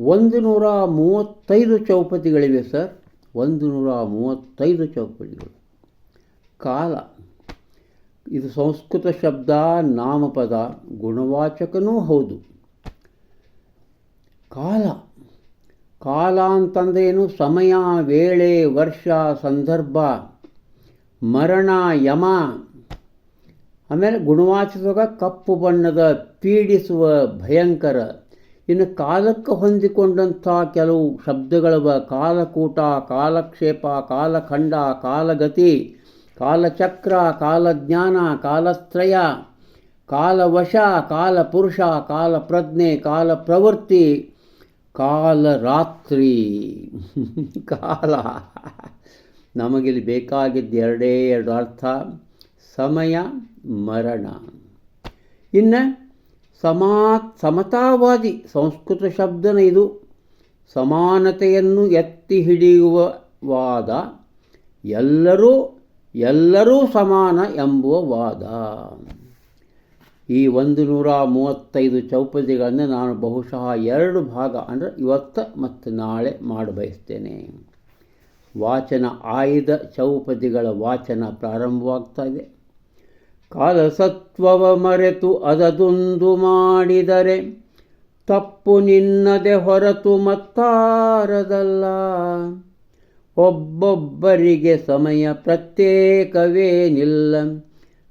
ಒಂದು ನೂರ ಮೂವತ್ತೈದು ಚೌಪತಿಗಳಿವೆ ಸರ್. ಒಂದು ನೂರ ಮೂವತ್ತೈದು ಚೌಪತಿಗಳು. ಕಾಲ. ಇದು ಸಂಸ್ಕೃತ ಶಬ್ದ, ನಾಮಪದ, ಗುಣವಾಚಕನೂ ಹೌದು. ಕಾಲ. ಕಾಲ ಅಂತಂದ್ರೇನು ಸಮಯ, ವೇಳೆ, ವರ್ಷ, ಸಂದರ್ಭ, ಮರಣ, ಯಮ. ಆಮೇಲೆ ಗುಣವಾಚಕ ಕಪ್ಪು ಬಣ್ಣದ, ಪೀಡಿಸುವ, ಭಯಂಕರ. ಇನ್ನು ಕಾಲಕ್ಕೆ ಹೊಂದಿಕೊಂಡಂಥ ಕೆಲವು ಶಬ್ದಗಳವ ಕಾಲಕೂಟ, ಕಾಲಕ್ಷೇಪ, ಕಾಲಖಂಡ, ಕಾಲಗತಿ, ಕಾಲಚಕ್ರ, ಕಾಲಜ್ಞಾನ ಕಾಲತ್ರಯ ಕಾಲವಶ, ಕಾಲಪುರುಷ, ಕಾಲಪ್ರಜ್ಞೆ, ಕಾಲಪ್ರವೃತ್ತಿ, ಕಾಲರಾತ್ರಿ. ಕಾಲ. ನಮಗಿಲ್ಲಿ ಬೇಕಾಗಿದ್ದ ಎರಡೇ ಎರಡು ಅರ್ಥ. ಸಮಯ, ಮರಣ. ಇನ್ನು ಸಮಾ, ಸಮತಾವಾದಿ ಸಂಸ್ಕೃತ ಶಬ್ದನ ಇದು. ಸಮಾನತೆಯನ್ನು ಎತ್ತಿ ಹಿಡಿಯುವ ವಾದ ಎಲ್ಲರೂ ಎಲ್ಲರೂ ಸಮಾನ ಎಂಬುವ ವಾದ. ಈ ಒಂದು ನೂರ ಮೂವತ್ತೈದು ಚೌಪದಿಗಳನ್ನು ನಾನು ಬಹುಶಃ ಎರಡು ಭಾಗ, ಅಂದರೆ ಇವತ್ತು ಮತ್ತು ನಾಳೆ ಮಾಡಬಯಸ್ತೇನೆ ವಾಚನ ಆಯ್ದ ಚೌಪದಿಗಳ ವಾಚನ ಪ್ರಾರಂಭವಾಗ್ತಾ ಇದೆ. ಕಾಲಸತ್ವವ ಮರೆತು ಅದದೊಂದು ಮಾಡಿದರೆ ತಪ್ಪು ನಿನ್ನದೆ ಹೊರತು ಮತ್ತಾರದಲ್ಲ. ಒಬ್ಬೊಬ್ಬರಿಗೆ ಸಮಯ ಪ್ರತ್ಯೇಕವೇನಿಲ್ಲ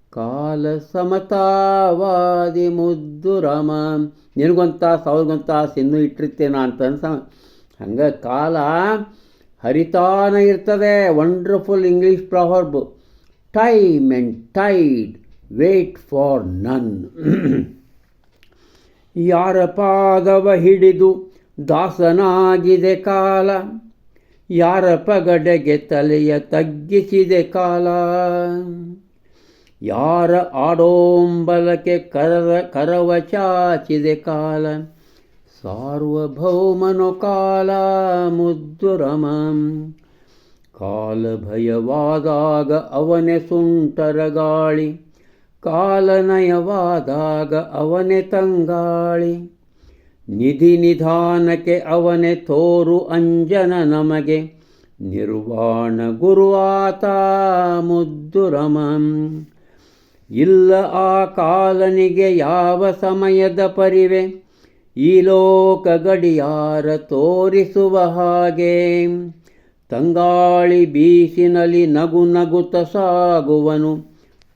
ಕಾಲ ಸಮತಾವಾದಿ ಮುದ್ದು ರಾಮ. ನಿನಗೊಂತ ಸಾವಿರಗೊಂತ ಸಿನ್ನು ಇಟ್ಟಿರ್ತೇನ ಅಂತ ಅನ್ಸ ಹಂಗೆ ಕಾಲ ಹರಿತಾನ ಇರ್ತದೆ. Wonderful English proverb time and tide wait for none ಯಾರ ಪಾದವ ಹಿಡಿದು ದಾಸನಾಗಿದೆ ಕಾಲ, ಯಾರ ಪಗಡೆಗೆ ತಲೆಯ ತಗ್ಗಿಸಿದೆ ಕಾಲ. ಯಾರ ಆಡೋಂಬಲಕ್ಕೆ ಕರ ಕರವ ಚಾಚಿದೆ ಕಾಲ, ಸಾರ್ವಭೌಮನು ಕಾಲ ಮುದ್ದುರಮ ಕಾಲ ಭಯವಾದಾಗ ಅವನೇ ಸುಂಟರ ಗಾಳಿ ಕಾಲನಯವಾದಾಗ ಅವನೆ ತಂಗಾಳಿ. ನಿಧಿ ನಿಧಾನಕ್ಕೆ ಅವನೆ ತೋರು ಅಂಜನ ನಮಗೆ. ನಿರ್ವಾಣ ಗುರುವಾತ ಮುದ್ದುರಮಂ ಇಲ್ಲ ಆ ಕಾಲನಿಗೆ ಯಾವ ಸಮಯದ ಪರಿವೆ? ಈ ಲೋಕ ಗಡಿಯಾರ ತೋರಿಸುವ ಹಾಗೆ. ತಂಗಾಳಿ ಬೀಸಿನಲ್ಲಿ ನಗು ನಗುತ ಸಾಗುವನು.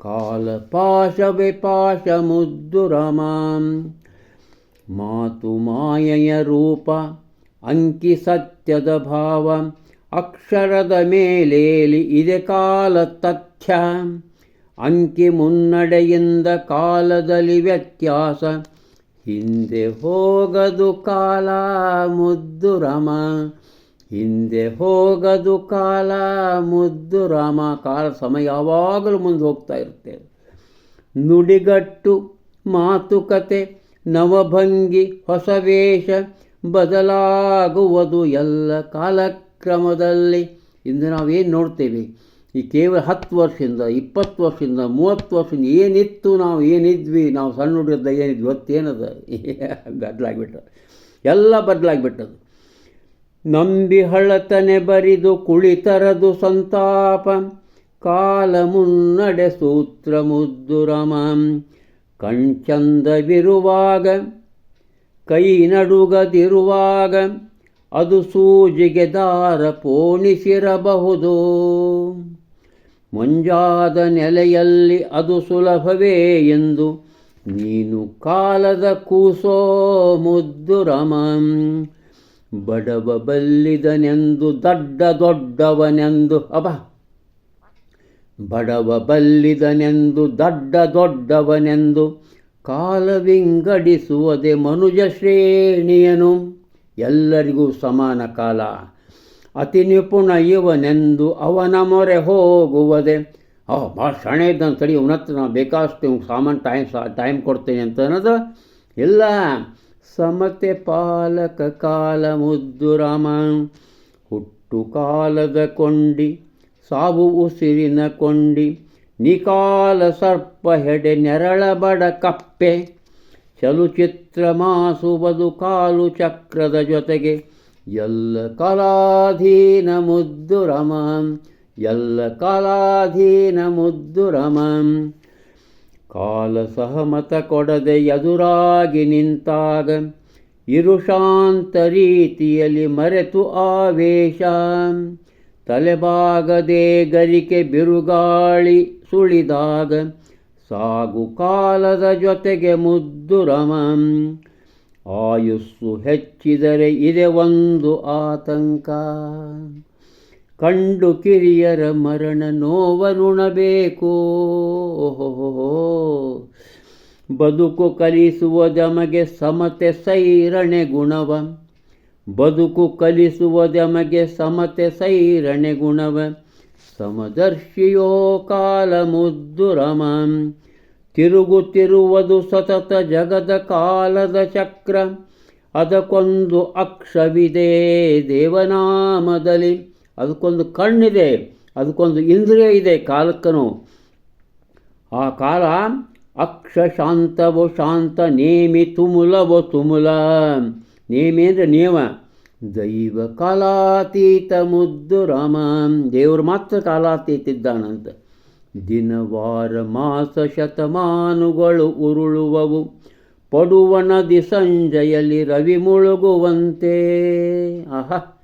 ಕಾಲ ಪಾಶ ವಿಪಾಶ ಮುದ್ದುರಮ ಮಾತು ಮಾಯೆಯ ರೂಪ ಅಂಕಿ ಸತ್ಯದ ಭಾವ ಅಕ್ಷರದ ಮೇಲೇಲಿ ಇದೆ ಕಾಲ ತಥ್ಯ ಅಂಕಿ ಮುನ್ನಡೆಯಿಂದ ಕಾಲದಲ್ಲಿ ವ್ಯತ್ಯಾಸ ಹಿಂದೆ ಹೋಗದು ಕಾಲ ಮುದ್ದು ರಮ ಹಿಂದೆ ಹೋಗದು ಕಾಲ, ಮುದ್ದು ರಾಮ, ಕಾಲ ಸಮಯ ಯಾವಾಗಲೂ ಮುಂದೆ ಹೋಗ್ತಾ ಇರುತ್ತೆ ನುಡಿಗಟ್ಟು, ಮಾತುಕತೆ, ನವಭಂಗಿ, ಹೊಸ ವೇಷ ಬದಲಾಗುವುದು ಎಲ್ಲ ಕಾಲಕ್ರಮದಲ್ಲಿ. ಇಂದು ನಾವೇನು ನೋಡ್ತೇವೆ? ಈ ಕೇವಲ ಹತ್ತು ವರ್ಷದಿಂದ, ಇಪ್ಪತ್ತು ವರ್ಷದಿಂದ, ಮೂವತ್ತು ವರ್ಷದಿಂದ ಏನಿತ್ತು, ನಾವು ಏನಿದ್ವಿ, ನಾವು ಸಣ್ಣ ಹುಡುಗದ್ದ ಏನಿದ್ವಿ, ಇವತ್ತೇನದ? ಬದಲಾಗಿಬಿಟ್ಟದು ಎಲ್ಲ ಬದಲಾಗ್ಬಿಟ್ಟದು ನಂಬಿ ಹಳತನೆ ಬರಿದು ಕುಳಿತರದು ಸಂತಾಪ. ಕಾಲ ಮುನ್ನಡೆ ಸೂತ್ರ ಮುದ್ದುರಮ ಕಣ್ಚಂದವಿರುವಾಗ ಕೈ ನಡುಗದಿರುವಾಗ, ಅದು ಸೂಜಿಗೆ ದಾರ ಪೋಣಿಸಿರಬಹುದು. ಮುಂಜಾದ ನೆಲೆಯಲ್ಲಿ ಅದು ಸುಲಭವೇ ಎಂದು ನೀನು ಕಾಲದ ಕೂಸೋ ಮುದ್ದು ರಮಂ. ಬಡವ ಬಲ್ಲಿದನೆಂದು ದಡ್ಡ ದೊಡ್ಡವನೆಂದು, ಅಬ. ಬಡವ ಬಲ್ಲಿದನೆಂದು ದಡ್ಡ ದೊಡ್ಡವನೆಂದು, ಕಾಲವಿಂಗಡಿಸುವುದೇ ಮನುಜ ಶ್ರೇಣಿಯನು. ಎಲ್ಲರಿಗೂ ಸಮಾನ ಕಾಲ. ಅತಿ ನಿಪುಣ ಇವನೆಂದು ಅವನ ಮೊರೆ ಹೋಗುವುದೇ. ಓ ಭಾಳ ಸಣ್ಣ ಇದ್ದಂತ ಸರಿ ಅವನತ್ರ ಬೇಕಾಷ್ಟು ಇವ್ನಿಗೆ ಸಾಮಾನು ಟೈಮ್ ಸಾ ಟೈಮ್ ಕೊಡ್ತೀನಿ ಅಂತ ಅನ್ನೋದು. ಇಲ್ಲ ಸಮತೆ ಪಾಲಕ ಕಾಲ ಮುದ್ದು ರಾಮ. ಹುಟ್ಟು ಕಾಲದ ಕೊಂಡಿ, ಸಾವು ಉಸಿರಿನ ಕೊಂಡಿ, ನಿಕಾಲ ಸರ್ಪ ಹೆಡೆ ನೆರಳ ಬಡ ಕಪ್ಪೆ. ಚಲುಚಿತ್ರ ಮಾಸುವುದು ಕಾಲು ಚಕ್ರದ ಜೊತೆಗೆ, ಎಲ್ಲ ಕಲಾಧೀನ ಮುದ್ದು ರಮ. ಎಲ್ಲ ಕಲಾಧೀನ ಮುದ್ದು ರಮ. ಕಾಲ ಸಹಮತ ಕೊಡದೆ ಎದುರಾಗಿ ನಿಂತಾಗ ಇರುಶಾಂತ ರೀತಿಯಲ್ಲಿ ಮರೆತು ಆವೇಶ. ತಲೆಬಾಗದೆ ಗರಿಕೆ ಬಿರುಗಾಳಿ ಸುಳಿದಾಗ ಸಾಗು ಕಾಲದ ಜೊತೆಗೆ ಮುದ್ದು ರಮಂ. ಆಯುಸ್ಸು ಹೆಚ್ಚಿದರೆ ಇದೆ ಒಂದು ಆತಂಕ. ಕಂಡು ಕಿರಿಯರ ಮರಣ ನೋವನುಣಬೇಕು. ಓಹೋ ಬದುಕು ಕಲಿಸುವ ಜಮಗೆ ಸಮತೆ ಸೈರಣೆ ಗುಣವ. ಬದುಕು ಕಲಿಸುವ ದಮಗೆ ಸಮತೆ ಸೈರಣೆ ಗುಣವ. ಸಮದರ್ಶಿಯೋ ಕಾಲ ಮುದ್ದು ರಮ ತಿರುಗುತ್ತಿರುವುದು ಸತತ ಜಗದ ಕಾಲದ ಚಕ್ರ. ಅದಕ್ಕೊಂದು ಅಕ್ಷವಿದೆ ದೇವನಾಮದಲ್ಲಿ. ಅದಕ್ಕೊಂದು ಕಣ್ಣಿದೆ, ಅದಕ್ಕೊಂದು ಇಂದ್ರಿಯ ಇದೆ ಕಾಲಕ್ಕನು. ಆ ಕಾಲ ಅಕ್ಷ ಶಾಂತವೋ ಶಾಂತ, ನೇಮಿ ತುಮುಲವೋ ತುಮುಲ. ನೇಮಿ ಅಂದರೆ ನಿಯಮ ದೈವ ಕಾಲಾತೀತ ಮುದ್ದು ರಾಮ. ದೇವರು ಮಾತ್ರ ಕಾಲಾತೀತಿದ್ದಾನಂತ ದಿನವಾರ ಮಾಸ, ಶತಮಾನುಗಳು ಉರುಳುವವು. ಪಡುವ ನದಿ ಸಂಜೆಯಲ್ಲಿ ರವಿ ಮುಳುಗುವಂತೆ. ಆಹ.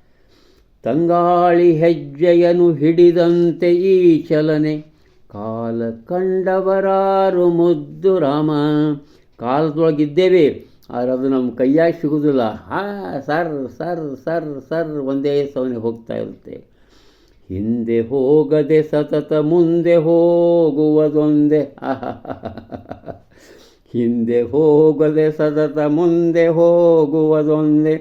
ತಂಗಾಳಿ ಹೆಜ್ಜೆಯನು ಹಿಡಿದಂತೆ ಈ ಚಲನೆ. ಕಾಲ ಕಂಡವರಾರು ಮುದ್ದು ರಾಮ. ಕಾಲದೊಳಗಿದ್ದೇವೆ, ಆದರೆ ಅದು ನಮ್ಮ ಕೈಯಾಗಿ ಸಿಗುವುದಿಲ್ಲ ಹಾ, ಸರ್ ಸರ್ ಸರ್ ಸರ್, ಒಂದೇ ಸವನೆ ಹೋಗ್ತಾ ಇರುತ್ತೆ. ಹಿಂದೆ ಹೋಗದೆ ಸತತ ಮುಂದೆ ಹೋಗುವುದೊಂದೇ. ಹಿಂದೆ ಹೋಗದೆ ಸತತ ಮುಂದೆ ಹೋಗುವುದೊಂದೇ.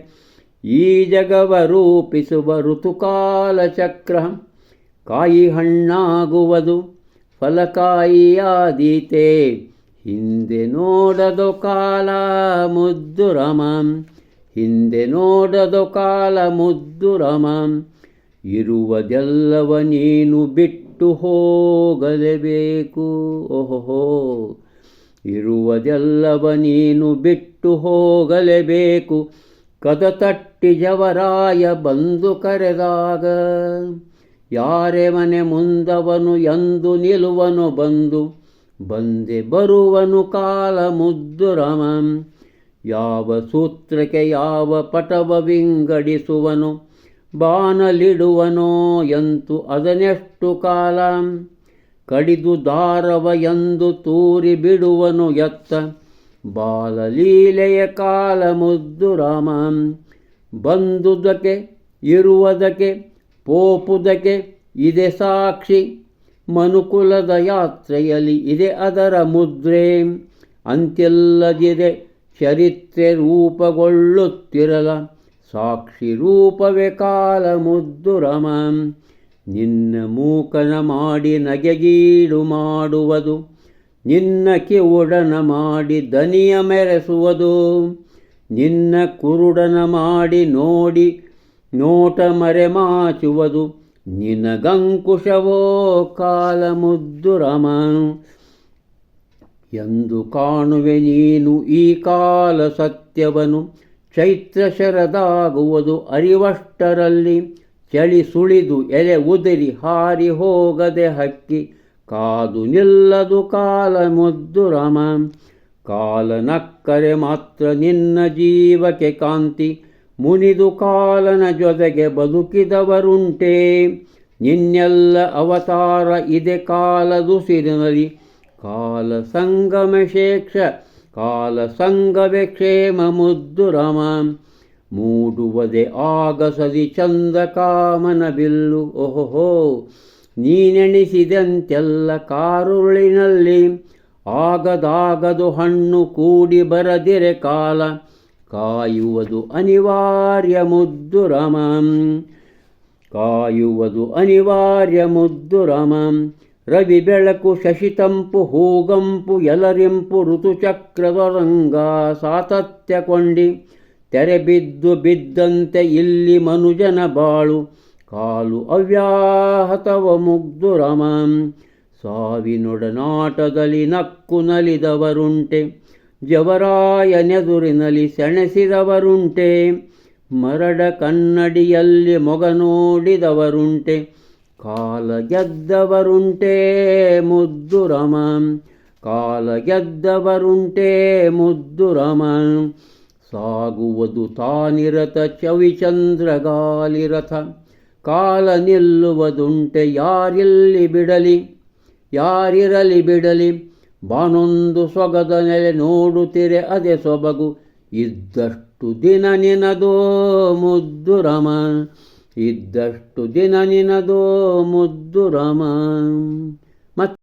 ಈ ಜಗವ ರೂಪಿಸುವ ಋತುಕಾಲ ಚಕ್ರ ಕಾಯಿ ಹಣ್ಣಾಗುವುದು, ಫಲಕಾಯಿಯಾದೀತೆ. ಹಿಂದೆ ನೋಡದು ಕಾಲ ಮುದ್ದು ರಮಂ, ಹಿಂದೆ ನೋಡದು ಕಾಲ ಮುದ್ದು ರಮಂ. ಇರುವುದೆಲ್ಲವ ನೀನು ಬಿಟ್ಟು ಹೋಗಲೇಬೇಕು. ಓಹೋ ಇರುವುದೆಲ್ಲವ ನೀನು ಬಿಟ್ಟು ಹೋಗಲೇಬೇಕು. ಕದ ತಟ್ಟಿ ಜವರಾಯ ಬಂದು ಕರೆದಾಗ ಯಾರೆ ಮನೆ ಮುಂದವನು ಎಂದು ನಿಲುವನು ಬಂದು, ಬಂದೆ ಬರುವನು ಕಾಲ ಮುದ್ದು ರಮಂ. ಯಾವ ಸೂತ್ರಕ್ಕೆ ಯಾವ ಪಟವ ವಿಂಗಡಿಸುವನು, ಬಾನಲಿಡುವನೋ ಎಂತು ಅದನೆಷ್ಟು ಕಾಲ, ಕಡಿದು ದಾರವ ಎಂದು ತೂರಿ ಬಿಡುವನು ಎತ್ತ. ಬಾಲಲೀಲೆಯ ಕಾಲ ಮುದ್ದು ರಾಮ. ಬಂದುದಕ್ಕೆ, ಇರುವುದಕ್ಕೆ, ಪೋಪುದಕ್ಕೆ ಇದೆ ಸಾಕ್ಷಿ. ಮನುಕುಲದ ಯಾತ್ರೆಯಲ್ಲಿ ಇದೆ ಅದರ ಮುದ್ರೆ. ಅಂತ್ಯಲ್ಲದಿದೆ ಚರಿತ್ರೆ ರೂಪಗೊಳ್ಳುತ್ತಿರಲ. ಸಾಕ್ಷಿ ರೂಪವೇ ಕಾಲ ಮುದ್ದು ರಮ. ನಿನ್ನ ಮೂಕನ ಮಾಡಿ ನಗೆಗೀಡು ಮಾಡುವುದು. ನಿನ್ನ ಕಿವುಡನ ಮಾಡಿ ದನಿಯ ಮೆರೆಸುವುದು. ನಿನ್ನ ಕುರುಡನ ಮಾಡಿ ನೋಡಿ ನೋಟ ಮರೆಮಾಚುವುದು ನಿನಗಂಕುಶವೋ ಕಾಲ ಮುದ್ದು ರಮ. ಎಂದು ಕಾಣುವೆ ನೀನು ಈ ಕಾಲ ಸತ್ಯವನು. ಚೈತ್ರ ಶರದಾಗುವುದು ಅರಿವಷ್ಟರಲ್ಲಿ. ಚಳಿ ಸುಳಿದು ಎಲೆ ಉದುರಿ ಹಾರಿ ಹೋಗದೆ ಹಕ್ಕಿ. ಕಾದು ನಿಲ್ಲದು ಕಾಲ ಮುದ್ದು ರಮ. ಕಾಲ ನಕ್ಕರೆ ಮಾತ್ರ ನಿನ್ನ ಜೀವಕ್ಕೆ ಕಾಂತಿ. ಮುನಿದು ಕಾಲನ ಜೊತೆಗೆ ಬದುಕಿದವರುಂಟೆ. ನಿನ್ನೆಲ್ಲ ಅವತಾರ ಇದೆ ಕಾಲದು ಸಿರಿನಲಿ ಕಾಲ ಸಂಗಮ ಶೇಕ್ಷ, ಕಾಲ ಸಂಗವೇ ಕ್ಷೇಮ ಮುದ್ದು ರಮ. ಮೂಡುವುದೇ ಆಗಸದಿ ಚಂದ ಕಾಮನ ಬಿಲ್ಲು. ಓಹೋ ನೀನೆಣಿಸಿದಂತೆಲ್ಲ ಕಾರುಳಿನಲ್ಲಿ ಆಗದಾಗದು ಹಣ್ಣು ಕೂಡಿ ಬರದಿರೆ ಕಾಲ, ಕಾಯುವುದು ಅನಿವಾರ್ಯ ಮುದ್ದು ರಮಂ. ಕಾಯುವುದು ಅನಿವಾರ್ಯ ಮುದ್ದು ರಮಂ. ರವಿ ಬೆಳಕು ಶಶಿತಂಪು ಹೂಗಂಪು ಎಲರಿಂಪು ಋತುಚಕ್ರದೊರಂಗ ಸಾತತ್ಯ ಕೊಂಡಿ ತೆರೆ ಬಿದ್ದು ಬಿದ್ದಂತೆ ಇಲ್ಲಿ ಮನುಜನ ಬಾಳು. ಕಾಲು ಅವ್ಯಾಹತವ ಮುಗ್ದು ರಮಂ. ಸಾವಿನೊಡನಾಟದಲ್ಲಿ ನಕ್ಕು ನಲಿದವರುಂಟೆ. ಜವರಾಯನೆದುರಿನಲ್ಲಿ ಸೆಣಸಿದವರುಂಟೆ. ಮರಡ ಕನ್ನಡಿಯಲ್ಲಿ ಮೊಗ ನೋಡಿದವರುಂಟೆ. ಕಾಲ ಗೆದ್ದವರುಂಟೆ ಮುದ್ದು ರಮ. ಕಾಲ ಗೆದ್ದವರುಂಟೆ ಮುದ್ದು ಸಾಗುವುದು ತಾನಿರತ ಚವಿಚಂದ್ರಗಾಲಿರಥ. ಕಾಲ ನಿಲ್ಲುವುದುಂಟೆ ಯಾರಿಲ್ಲಿ ಬಿಡಲಿ? ಯಾರಿರಲಿ ಬಿಡಲಿ? ಬಾನೊಂದು ಸೊಗದ ನೆಲೆ ನೋಡುತ್ತಿರೆ ಅದೇ ಸೊಬಗು. ಇದ್ದಷ್ಟು ದಿನ ನಿನದೋ ಮುದ್ದು ರಮ ಇದ್ದಷ್ಟು ದಿನ ನಿನದೋ ಮುದ್ದು ರಮ